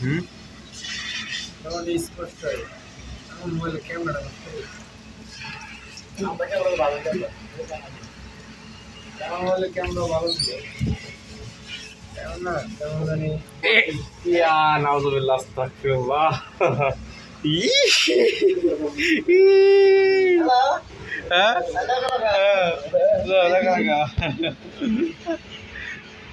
হুম? স্পষ্ট হয় আমার মোবাইলে ক্যামেরা আমার মোবাইলে ক্যামেরা ভালো ছিল কেমন 啊！啊！来来看看！